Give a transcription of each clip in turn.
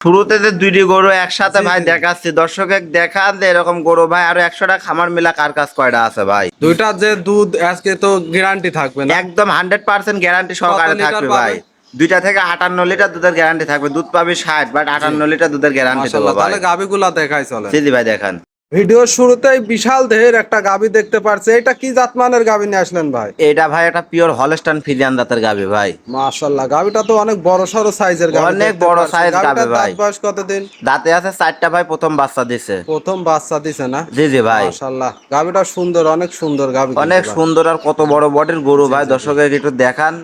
শুরুতে যে দুইটি গরু একসাথে ভাই। দেখাচ্ছি দর্শক দেখান যে এরকম গরু ভাই আরও একশোটা খামার মিলা কার কাজ কয়টা আছে ভাই? দুইটা যে দুধ আজকে তো গ্যারান্টি থাকবে না। একদম হান্ড্রেড পার্সেন্ট গ্যারান্টি সহকারে থাকবে ভাই। দুইটা থেকে আটান্ন লিটার দুধের গ্যারান্টি থাকবে। দুধ পাবে ষাট বাট আটান্ন লিটার দুধের গ্যারান্টি থাকবে ভাই। গাবিগুলা দেখাই চলে। জি ভাই দেখান। ভিডিওর শুরুতেই বিশাল দেহের একটা গাবি দেখতে পারছে। এটা কি জাতমানের গাবি নিয়ে আসলেন ভাই? এটা ভাই একটা পিওর হলস্টান ফিলিয়ান দাঁতের গাবি ভাই। মাশাআল্লাহ গাবিটা তো অনেক বড় সরো সাইজের গাবি অনেক বড় সাইজ গাভীটার ভাই। দাঁত বয়স কতদিন? দাঁতে আছে চারটা ভাই প্রথম বাচ্চা দিছে। প্রথম বাচ্চা দিছে না? জি জি ভাই। মাশাআল্লাহ গাবিটা সুন্দর অনেক সুন্দর গাবি অনেক সুন্দর আর কত বড় বডির গরু ভাই। দর্শকের একটু দেখান।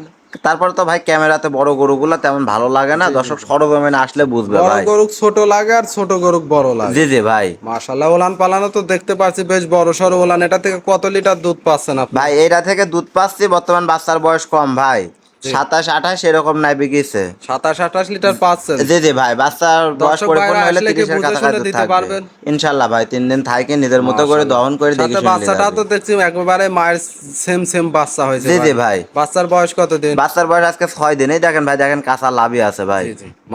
তারপর তো ভাই ক্যামেরাতে বড় গরুগুলো তেমন ভালো লাগে না। দর্শক সরগমে আসলে বুঝবে ভাই। গরুক ছোট লাগে আর ছোট গরুক বড় লাগে। জি জি ভাই। মাশাআল্লাহ ওলান পালানো তো দেখতে পাচ্ছি বেশ বড় সর ওলান। এটা থেকে কত লিটার দুধ পাচ্ছেন আপনি? ভাই এটা থেকে দুধ পাচ্ছি বর্তমান বাচ্চার বয়স কম ভাই। সাতাশ আঠাশ এরকম নাই বিকিছে। সাতাশ আঠাশ লিটার পাচ্ছেন জি জি ভাই বাচ্চার বয়স পরিপূর্ণ হলে তিরিশের কাছাকাছি থাকবে। ইনশাল্লাহ ভাই তিন দিন থাকে নিজের মতো করে দহন করে দেখে বাচ্চাটা তো দেখছি একেবারে মায়ের সেম সেম বাচ্চা হয়েছে জি জি ভাই। বাচ্চার বয়স কত দিন বাচ্চার বয়স আজকে ছয় দিনেই দেখেন ভাই দেখেন কাঁচা লাভই আছে ভাই।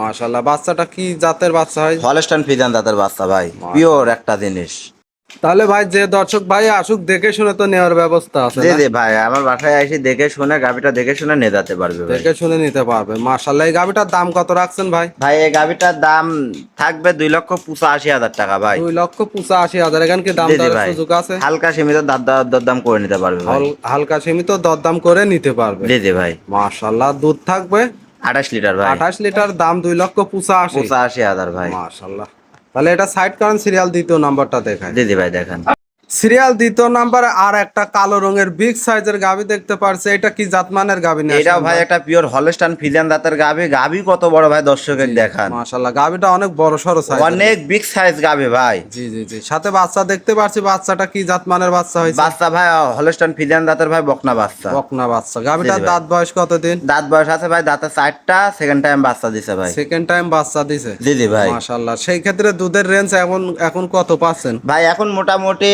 মাশাআল্লাহ। বাচ্চাটা কি জাতের বাচ্চা হয়? হলস্টান ফিজান দাঁতের বাচ্চা ভাই। পিওর একটা জিনিস। তাহলে ভাই যে দর্শক ভাই আসুক দেখে শুনে তো নেওয়ার ব্যবস্থা আছে জি জি ভাই আমার বাসায় এসে দেখে শুনে গাভিটা দেখে শুনে নিয়ে যেতে পারবে ভাই। দেখে শুনে নিতে পারবে মাশাআল্লাহ। এই গাবিটার দাম কত রাখছেন ভাই? ভাই এই গাভিটার দাম থাকবে দুই লক্ষ পঁচাশি হাজার টাকা ভাই। দুই লক্ষ পঁচাশি হাজার এখানে কি দাম দরের ভাই। সুযোগ আছে? হালকা সীমিত দাম দরদাম করে নিতে পারবে ভাই। হাল- হালকা সীমিত দরদাম করে নিতে পারবে। জি জি ভাই। মাশাআল্লাহ দুধ থাকবে আঠাশ লিটার ভাই। আঠাশ লিটার দাম দুই লক্ষ পঁচাশি। পঁচাশি হাজার ভাই। মাশাআল্লাহ। তাহলে এটা সাইড কারেন্ট সিরিয়াল দ্বিতীয় নাম্বারটা দেখায় দিদি ভাই দেখেন। সিরিয়াল দ্বিতীয় নাম্বার আর একটা কালো রঙের বিগ সাইজের গাবি দেখতে পারছে। এটা কি জাতমানের গাবি নিয়ে এটাও ভাই একটা পিওর হলস্টান ফিজিয়ান দাঁতের গাভি গাভি কত বড় ভাই দর্শকের দেখান। মাশাআল্লাহ গাবিটা অনেক বড় সড়ো সাইজ অনেক বিগ সাইজ গাভি ভাই। জি জি জি সাথে বাচ্চা দেখতে পারছি বাচ্চাটা কি জাতমানের বাচ্চা হয়েছে? বাচ্চা ভাই হলস্টান ফিজিয়ান দাঁতের ভাই বকনা বাচ্চা। বকনা বাচ্চা। গাবিটার দাঁত বয়স কতদিন? দাঁত বয়স আছে ভাই দাঁতে চারটা সেকেন্ড টাইম বাচ্চা দিছে ভাই। সেকেন্ড টাইম বাচ্চা দিছে? জি জি ভাই। মাশাআল্লাহ সেই ক্ষেত্রে দুধের রেঞ্জ এখন এখন কত পাচ্ছেন ভাই এখন মোটামুটি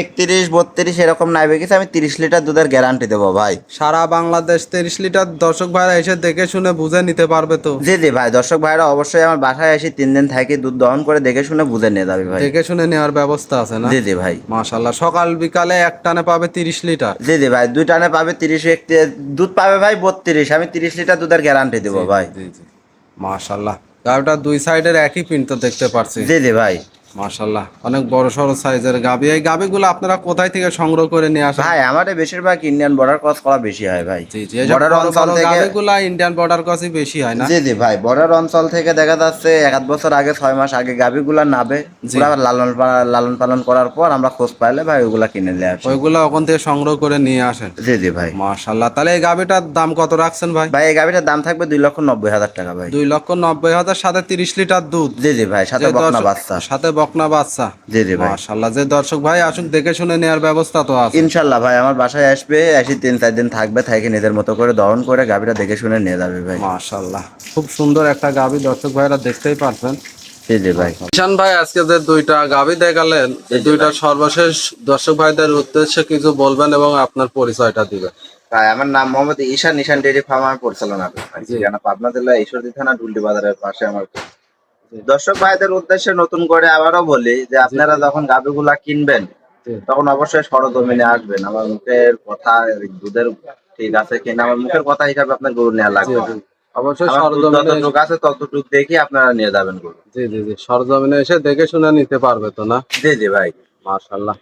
একত্রিশ বত্রিশ এরকম নাইবে গেছে আমি তিরিশ লিটার দুধের গ্যারান্টি দেবো ভাই। সারা বাংলাদেশ তিরিশ লিটার দর্শক ভাইরা এসে দেখে শুনে বুঝে নিতে পারবে তো। জি জি ভাই দর্শক ভাইরা অবশ্যই আমার বাসায় এসে তিন দিন থাকি দুধ দহন করে দেখে শুনে বুঝে নিয়ে যাবে ভাই। দেখে শুনে নেওয়ার ব্যবস্থা আছে না? জি জি ভাই। মাশাআল্লাহ সকাল বিকালে এক টানে পাবে তিরিশ লিটার। জি জি ভাই দুই টানে পাবে তিরিশ দুধ পাবে ভাই বত্রিশ। আমি তিরিশ লিটার দুধের গ্যারান্টি দেবো ভাই। জি জি মাশাআল্লাহ গাবিটার দুই সাইডের একই পিন তো দেখতে পারছি। জি জি ভাই। অনেক বড় সড়ো সাইজের গাবি। এই গাবিগুলো আপনারা কোথায় থেকে সংগ্রহ করে নিয়ে আসেন? ভাই আমাদের বেশিরভাগ ইন্ডিয়ান বর্ডার ক্রস করা বেশি হয় ভাই। জি জি বর্ডার অঞ্চল থেকে গাবিগুলা ইন্ডিয়ান বর্ডার ক্রসই বেশি হয় না? জি জি ভাই বর্ডার অঞ্চল থেকে দেখা যাচ্ছে এক আধ বছর আগে ছয় মাস আগে গাভিগুলা নাবে। পুরা লালন লালন পালন করার পর আমরা খোঁজ পাইলে ভাই ওগুলা কিনে নিয়ে আসি। ওইগুলা ওখান থেকে সংগ্রহ করে নিয়ে আসেন? জি জি ভাই। মাশাআল্লাহ তাহলে এই গাবিটার দাম কত রাখছেন ভাই? ভাই এই গাভিটার দাম থাকবে দুই লক্ষ নব্বই হাজার টাকা ভাই। দুই লক্ষ নব্বই হাজার সাথে তিরিশ লিটার দুধ। জি জি ভাই সাথে বকনা বাচ্চা। সাথে বকনা বাচ্চা। জি জি ভাই। মাশাআল্লাহ। যে দর্শক ভাই আসুক দেখে শুনে নেওয়ার ব্যবস্থা তো আছে। ইনশাল্লাহ ভাই আমার বাসায় আসবে এসে তিন চার দিন থাকবে থাকে নিজের মতো করে দহন করে গাভিটা দেখে শুনে নিয়ে যাবে ভাই। মাশাআল্লাহ। খুব সুন্দর একটা গাবি দর্শক ভাইরা দেখতেই পারছেন। জি জি ভাই। ঈশান ভাই আজকে যে দুইটা গাবি দেখালেন এই দুইটা সর্বশেষ দর্শক ভাইদের উদ্দেশ্যে কিছু বলবেন এবং আপনার পরিচয়টা দিবেন। ভাই আমার নাম মোহাম্মদ ঈশান ঈশান ডেয়ারি ফার্ম আমি পরিচালনা করি। পাবনা জেলা ঈশ্বরদী থানা ঢুলটি বাজারের পাশে আমার দর্শক ভাইদের উদ্দেশ্যে নতুন করে আবারও বলি যে আপনারা যখন গাভীগুলা কিনবেন তখন অবশ্যই সরজমিনে আসবেন। আমার মুখের কথা দুধের ঠিক আছে কিনা আমার মুখের কথা হিসাবে আপনার গরু নেওয়া লাগবে। অবশ্যই সরজমিনে আছে ততটুকু দেখে আপনারা নিয়ে যাবেন গরু। জি জি জি। সরজমিনে এসে দেখে শুনে নিতে পারবে তো না? জি জি ভাই। মাশাআল্লাহ।